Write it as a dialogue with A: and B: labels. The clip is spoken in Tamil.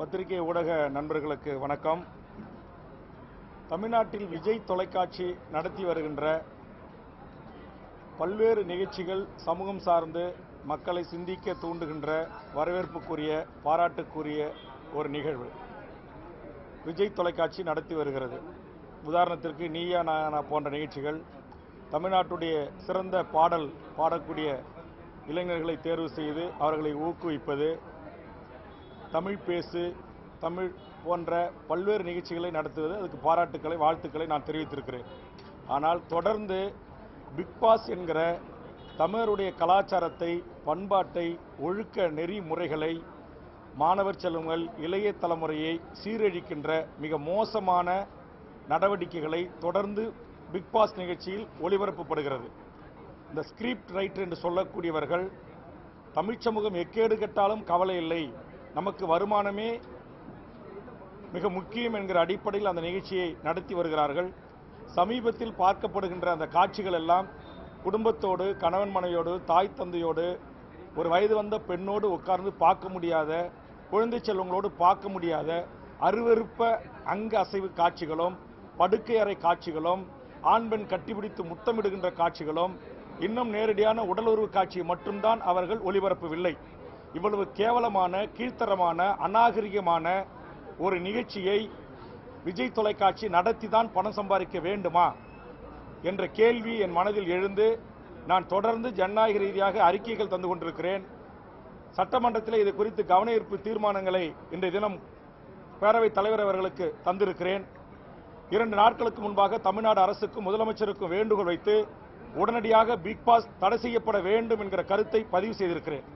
A: பத்திரிகை ஊடக நண்பர்களுக்கு வணக்கம். தமிழ்நாட்டில் விஜய் தொலைக்காட்சி நடத்தி வருகின்ற பல்வேறு நிகழ்ச்சிகள் சமூகம் சார்ந்து மக்களை சிந்திக்க தூண்டுகின்ற வரவேற்புக்குரிய பாராட்டுக்குரிய ஒரு நிகழ்வு. விஜய் தொலைக்காட்சி நடத்தி வருகிறது. உதாரணத்திற்கு நீயா நானா போன்ற நிகழ்ச்சிகள் தமிழ்நாட்டுடைய சிறந்த பாடல் பாடக்கூடிய இளைஞர்களை தேர்வு செய்து அவர்களை ஊக்குவிப்பது தமிழ் பேசு தமிழ் போன்ற பல்வேறு நிகழ்ச்சிகளை நடத்துவது அதுக்கு பாராட்டுக்களை வாழ்த்துக்களை நான் தெரிவித்திருக்கிறேன். ஆனால் தொடர்ந்து பிக்பாஸ் என்கிற தமிழருடைய கலாச்சாரத்தை பண்பாட்டை ஒழுக்க நெறிமுறைகளை மாணவர் செல்வங்கள் இளைய தலைமுறையை சீரழிக்கின்ற மிக மோசமான நடவடிக்கைகளை தொடர்ந்து பிக்பாஸ் நிகழ்ச்சியில் ஒளிபரப்பப்படுகிறது. இந்த ஸ்கிரிப்ட் ரைட்டர் என்று சொல்லக்கூடியவர்கள் தமிழ்ச்சமூகம் எக்கேடு கெட்டாலும் கவலை இல்லை. நமக்கு வருமானமே மிக முக்கியம் என்கிற அடிப்படையில் அந்த நிகழ்ச்சியை நடத்தி வருகிறார்கள். சமீபத்தில் பார்க்கப்படுகின்ற அந்த காட்சிகள் எல்லாம் குடும்பத்தோடு கணவன் மனைவியோடு தாய் தந்தையோடு ஒரு வயது வந்த பெண்ணோடு உட்கார்ந்து பார்க்க முடியாத குழந்தை செல்வங்களோடு பார்க்க முடியாத அருவருப்ப அங்க அசைவு காட்சிகளும் படுக்கை அறை காட்சிகளும் ஆண் பெண் கட்டிப்பிடித்து முத்தமிடுகின்ற காட்சிகளும் இன்னும் நேரடியான உடலுறவு காட்சியை மட்டும்தான் அவர்கள் ஒளிபரப்பவில்லை. இவ்வளவு கேவலமான கீழ்த்தரமான அநாகரிகமான ஒரு நிகழ்ச்சியை விஜய் தொலைக்காட்சி நடத்தி தான் பணம் சம்பாதிக்க வேண்டுமா என்ற கேள்வி என் மனதில் எழுந்து நான் தொடர்ந்து ஜனநாயக ரீதியாக அறிக்கைகள் தந்து கொண்டிருக்கிறேன். சட்டமன்றத்தில் இது குறித்து கவன ஈர்ப்பு தீர்மானங்களை இன்றைய தினம் பேரவைத் தலைவர் அவர்களுக்கு தந்திருக்கிறேன். இரண்டு நாட்களுக்கு முன்பாக தமிழ்நாடு அரசுக்கும் முதலமைச்சருக்கும் வேண்டுகோள் வைத்து உடனடியாக பிக் பாஸ் தடை செய்யப்பட வேண்டும் என்கிற கருத்தை பதிவு செய்திருக்கிறேன்.